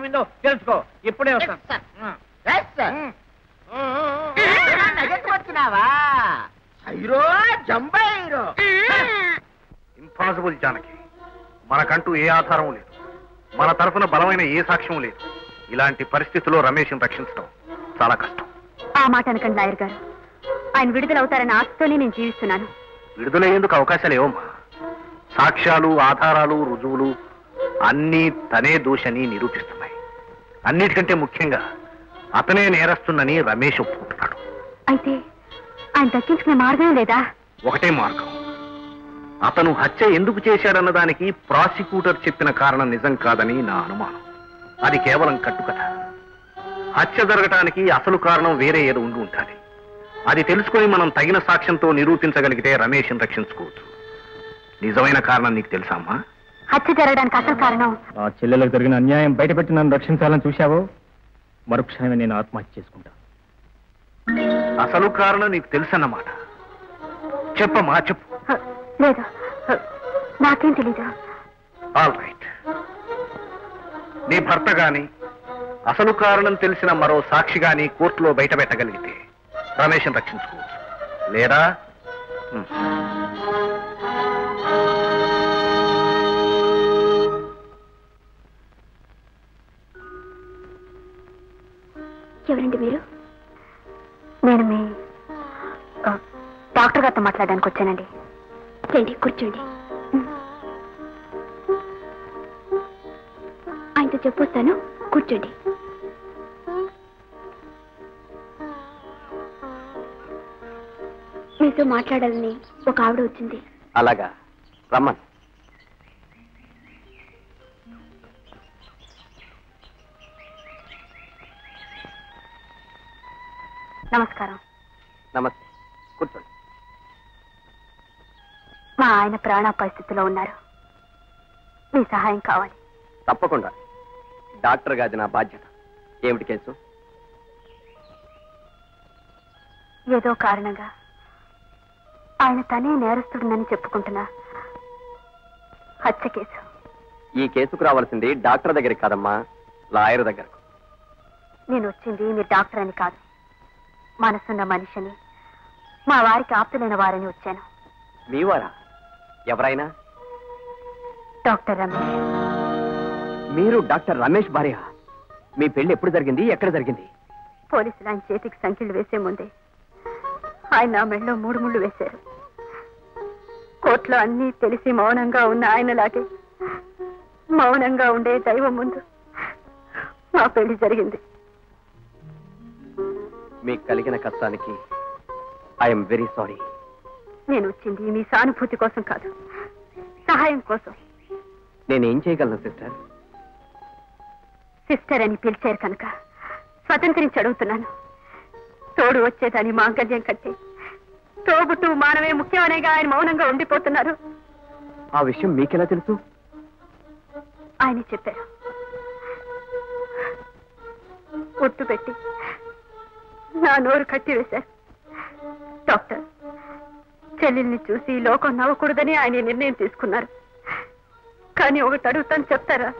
ఏమైందో తెలుసుకో. ఇప్పుడే వస్తాను. వచ్చినావా హీరో జంబై హీరో. ఇంపాసిబుల్ జానకి. మనకంటూ ఏ ఆధారం లేదు. మన తరఫున బలమైన ఏ సాక్ష్యం లేదు. ఇలాంటి పరిస్థితుల్లో రమేష్ని రక్షించడం చాలా కష్టం. ఆ మాట అనకండి లాయర్ గారు. ఆయన విడుదలవుతారన్న ఆశతోనే నేను జీవిస్తున్నాను. విడుదలయ్యేందుకు అవకాశాలు ఏవమ్మా? సాక్ష్యాలు ఆధారాలు రుజువులు అన్నీ తనే దోషని నిరూపిస్తున్నాయి అన్నిటికంటే ముఖ్యంగా అతనే నేరస్తుందని రమేష్ ఒప్పుకుంటున్నాడు. అయితే ఆయన దక్కించుకునే మార్గం లేదా? ఒకటే మార్గం. అతను హత్య ఎందుకు చేశాడన్న దానికి ప్రాసిక్యూటర్ చెప్పిన కారణం నిజం కాదని నా అనుమానం. అది కేవలం కట్టుకథ. హత్య జరగటానికి అసలు కారణం వేరే ఏదో ఉండి ఉండాలి. అది తెలుసుకొని మనం తగిన సాక్ష్యంతో నిరూపించగలిగితే రమేష్ని రక్షించుకోవచ్చు. నిజమైన కారణం నీకు తెలుసా అమ్మా? హత్య జరగడానికి అసలు కారణం? ఆ చెల్లెలకు జరిగిన అన్యాయం బయటపెట్టి నన్ను రక్షించాలని చూశావో? మరుక్షణమే నేను ఆత్మహత్య చేసుకుంటా. అసలు కారణం నీకు తెలుసన్నమాట. చెప్పమ్మా చెప్పు. హ, లేదు. హ, నాకేం తెలీదు. ఆల్ రైట్ నీ భర్త గాని అసలు కారణం తెలిసిన మరో సాక్షి గాని కోర్టులో బయట పెట్టగలిగితే రమేష్ని రక్షించుకోవచ్చు. లేదా. ఎవరండి మీరు? నేను మీ డాక్టర్ గారితో మాట్లాడడానికి వచ్చానండి. రండి కూర్చోండి. ఆయనతో చెప్పొస్తాను కూర్చోండి. మీతో మాట్లాడాలని ఒక ఆవిడ వచ్చింది. అలాగా. రమ్మన్. నమస్కారం. నమస్తే. కూర్చోండి. మా ఆయన ప్రాణ పరిస్థితిలో ఉన్నారు. మీ సహాయం కావాలి. తప్పకుండా. డాక్టర్ గాది నా బాధ్యత. ఏమిటి కేసు? ఏదో కారణంగా ఆయన తనే నేరస్తుడినని చెప్పుకుంటున్నా. హత్య కేసు. ఈ కేసుకు రావాల్సింది డాక్టర్ దగ్గరికి కాదమ్మా లాయర్ దగ్గరకు. నేను వచ్చింది మీరు డాక్టర్ అని కాదు. మనసున్న మనిషిని. మా వారికి ఆప్తులైన వారని వచ్చాను. మీవారా ఎవరైనా? డాక్టర్ రమేష్. మీరు డాక్టర్ రమేష్ భార్య. మీ పెళ్ళి ఎప్పుడు జరిగింది ఎక్కడ జరిగింది? పోలీసులు ఆయన చేతికి సంఖ్యలు వేసే ముందే ఆయన నా మెడలో మూడు ముళ్ళు వేశారు. కోర్టులో అన్నీ తెలిసి మౌనంగా ఉన్న ఆయనలాగే మౌనంగా ఉండే దైవం ముందు మా పెళ్ళి జరిగింది. మీకు కలిగిన కష్టానికి ఐఎమ్ వెరీ సారీ నేను వచ్చింది మీ సానుభూతి కోసం కాదు. సహాయం కోసం. నేనేం చేయగలను సిస్టర్? సిస్టర్ అని పిలిచారు కనుక స్వతంత్రించి అడుగుతున్నాను. తోడు వచ్చేదాని మాంగళ్యం కంటే తోబుట్టు మానవే ముఖ్యమనేగా ఆయన మౌనంగా ఉండిపోతున్నారు. ఆ విషయం మీకెలా తెలుసు? ఆయన చెప్పారు. ఒట్టు పెట్టి నా నోరు కట్టి డాక్టర్ చెల్లెల్ని చూసి ఈ లోకం నవ్వకూడదని ఆయన నిర్ణయం తీసుకున్నారు. కానీ ఒకటి అడుగుతాను చెప్తారా?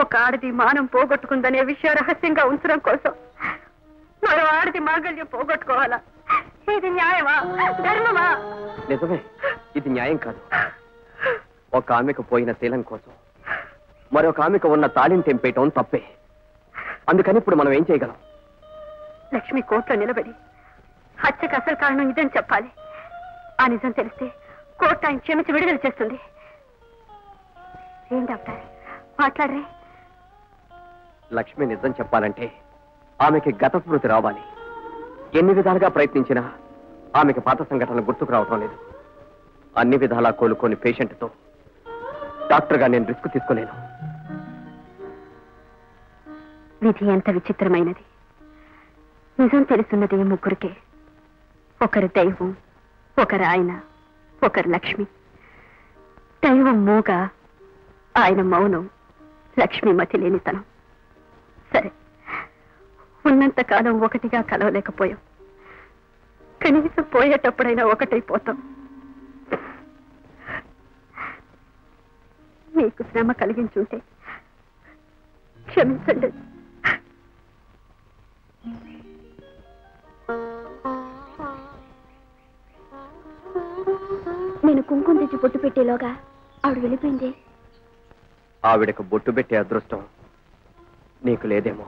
ఒక ఆడది మానం పోగొట్టుకుందనే విషయం రహస్యంగా ఉంచడం కోసం మరో ఆడది మాంగళ్యం పోగొట్టుకోవాలా? ఇది న్యాయమా? ధర్మమా? నిజమే ఇది న్యాయం కాదు. ఒక ఆమెకు పోయిన శీలం కోసం మరొక ఆమెకు ఉన్న తాళిని తెంపేయటం తప్పే. అందుకని ఇప్పుడు మనం ఏం చేయగలం? లక్ష్మి కోర్టులో నిలబడి హత్యకు అసలు కారణం ఇదని చెప్పాలి. ఆ నిజం తెలిస్తే కోర్టు ఆయన క్షమించి విడుదల చేస్తుంది. ఏం డాక్టర్? మాట్లాడరే. లక్ష్మి నిజం చెప్పాలంటే ఆమెకి గత స్మృతి రావాలి. ఎన్ని విధాలుగా ప్రయత్నించినా ఆమెకి పాత సంఘటనలు గుర్తుకు రావటం లేదు. అన్ని విధాలా కోలుకోని పేషెంట్తో డాక్టర్గా నేను రిస్క్ తీసుకోలేను. విధి ఎంత విచిత్రమైనది. నిజం తెలుసున్నది ముగ్గురికే. ఒకరు దైవం ఒకరు ఆయన ఒకరు లక్ష్మి. దైవం మూగ ఆయన మౌనం లక్ష్మి మతి లేనితనం. సరే ఉన్నంత కాలం ఒకటిగా కలవలేకపోయాం. కనీసం పోయేటప్పుడైనా ఒకటైపోతాం. మీకు శ్రమ కలిగించుంటే క్షమించండి. కుంకుమ తెచ్చి పొట్టు పెట్టేలోగా ఆవిడ వెళ్ళిపోయింది. ఆవిడకు బొట్టు పెట్టే అదృష్టం నీకు లేదేమో.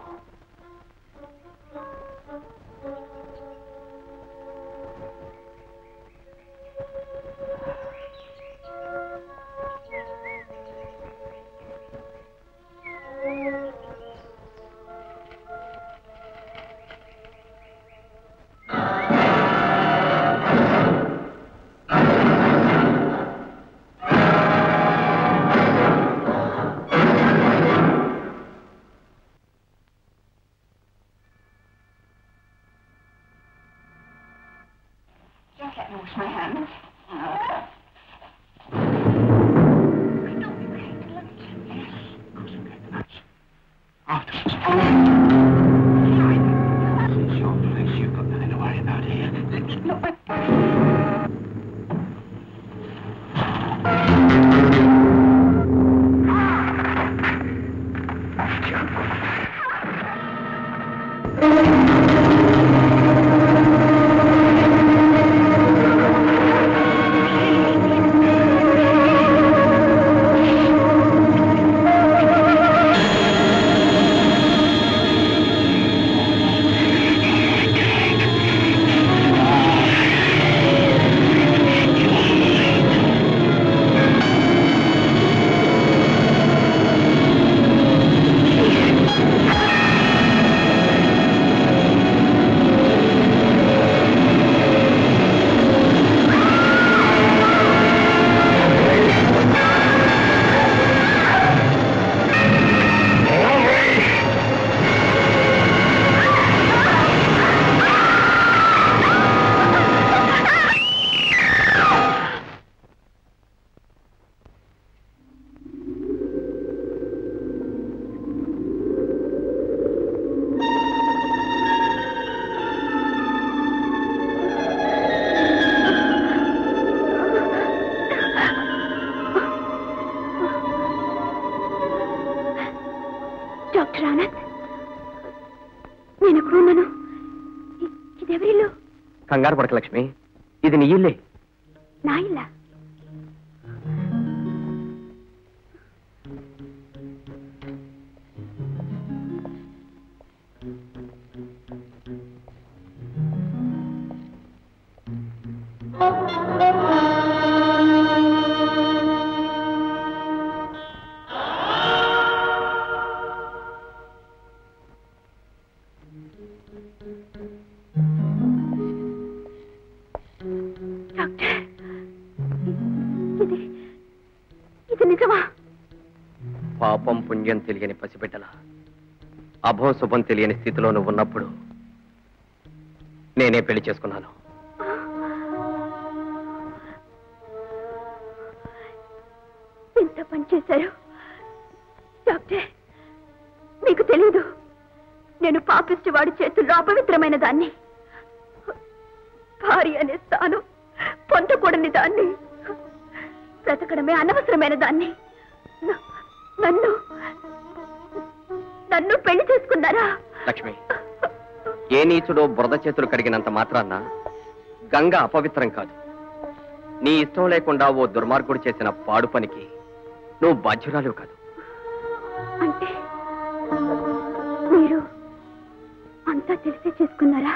డాక్టర్ ఆనంద్? నేను ఎక్కడున్నాను? ఇదెవరిల్లు కంగారు పడక లక్ష్మి. ఇది నీ ఇల్లే. నా ఇల్లా? డాక్టర్ పాపం పుణ్యం తెలియని పసిబిడ్డల. అభో శుభం తెలియని స్థితిలో నువ్వు ఉన్నప్పుడు నేనే పెళ్ళి చేసుకున్నాను. ఎంత పని చేశారు. డాక్టర్ మీకు తెలీదు. నేను పాపిష్టి వాడి చేతుల్లో అపవిత్రమైన దాన్ని. భార్య అనే స్థానం పొందకూడని దాన్ని బ్రతకడమే అనవసరమైన దాన్ని. నన్ను నన్ను పెళ్ళి చేసుకున్నారా? లక్ష్మి ఏ నీచుడో బురద చేతులు కడిగినంత మాత్రాన్న గంగ అపవిత్రం కాదు. నీ ఇష్టం లేకుండా ఓ దుర్మార్గుడు చేసిన పాడు పనికి నువ్వు బాధ్యురాలు కాదు. అంటే మీరు అంతా తెలిసే చేసుకున్నారా?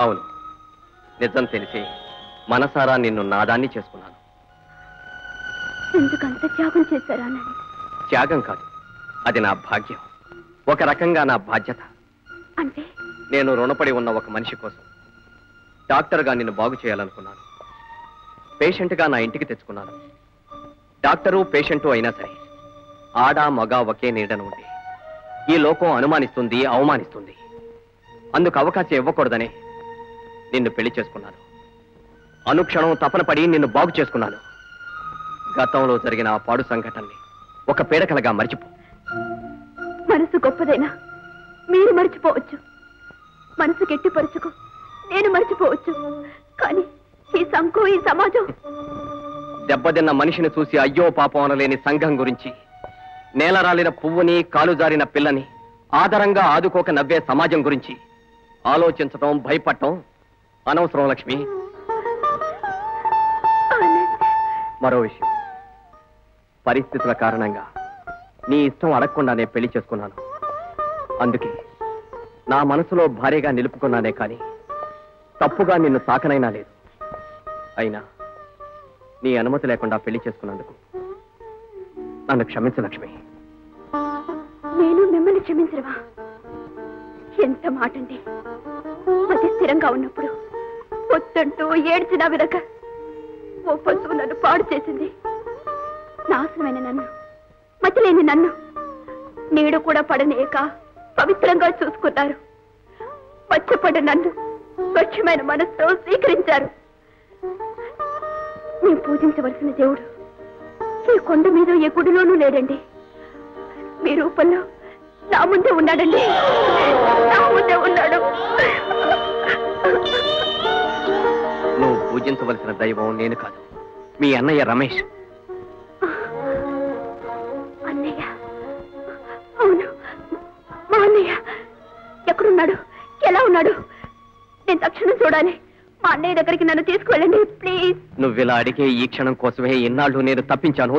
అవును. నిజం తెలిసి మనసారా నిన్ను నాదాన్ని చేసుకున్నాను. ఎందుకంత త్యాగం చేశారా నన్ను? త్యాగం కాదు. అది నా భాగ్యం. ఒక రకంగా నా బాధ్యత. అంటే? నేను రుణపడి ఉన్న ఒక మనిషి కోసం. డాక్టర్గా నిన్ను బాగు చేయాలనుకున్నాను. పేషెంట్గా నా ఇంటికి తెచ్చుకున్నాను. డాక్టరు పేషెంటు అయినా సరే ఆడ మగ ఒకే నీడను ఉండి ఈ లోకం అనుమానిస్తుంది అవమానిస్తుంది. అందుకు అవకాశం ఇవ్వకూడదనే నిన్ను పెళ్ళి చేసుకున్నాను. అనుక్షణం తపన పడి నిన్ను బాగు చేసుకున్నాను. గతంలో జరిగిన ఆ పాడు సంఘటనని ఒక పీడకలగా మర్చిపో. మనసు గొప్పదైనా మీరు మర్చిపోవచ్చు. మనసు గట్టిపరచుకు నేను మర్చిపోవచ్చు. కానీ ఈ సంకు ఈ సమాజం. దెబ్బతిన్న మనిషిని చూసి అయ్యో పాపం అనలేని సంఘం గురించి నేల రాలిన పువ్వుని కాలు జారిన పిల్లని ఆదరంగా ఆదుకోక నవ్వే సమాజం గురించి ఆలోచించటం భయపడటం అనవసరం లక్ష్మి. మరో విషయం. పరిస్థితుల కారణంగా నీ ఇష్టం అడగకుండానే పెళ్ళి చేసుకున్నాను. అందుకే నా మనసులో భార్యగా నిలుపుకున్నానే కానీ తప్పుగా నిన్ను తాకనైనా లేదు. అయినా నీ అనుమతి లేకుండా పెళ్ళి చేసుకున్నందుకు నన్ను క్షమించు లక్ష్మి. నేను మిమ్మల్ని క్షమించరవా ఎంత మాటండి. అతి స్థిరంగా ఉన్నప్పుడు పొత్తంటూ ఏడ్చినా వినక ఓ పశువు నన్ను పాడు చేసింది. నాశనమైన నన్ను. మతిలేని నన్ను. నీడు కూడా పడనేక పవిత్రంగా చూసుకున్నారు. పచ్చపడ్డ నన్ను స్వచ్ఛమైన మనసుతో స్వీకరించారు. నేను పూజించవలసిన దేవుడు ఈ కొండ మీద ఏ గుడిలోనూ లేడండి. మీ రూపంలో నా ముందే ఉన్నాడండి. నా ముందే ఉన్నాడు. నువ్వు పూజించవలసిన దైవం నేను కాదు. మీ అన్నయ్య రమేష్. తక్షణం మా అన్నయ్య దగ్గరికి నన్ను తీసుకువెళ్ళండి ప్లీజ్. నువ్వు ఇలా అడిగే ఈ క్షణం కోసమే ఇన్నాళ్ళు నేను తప్పించాను.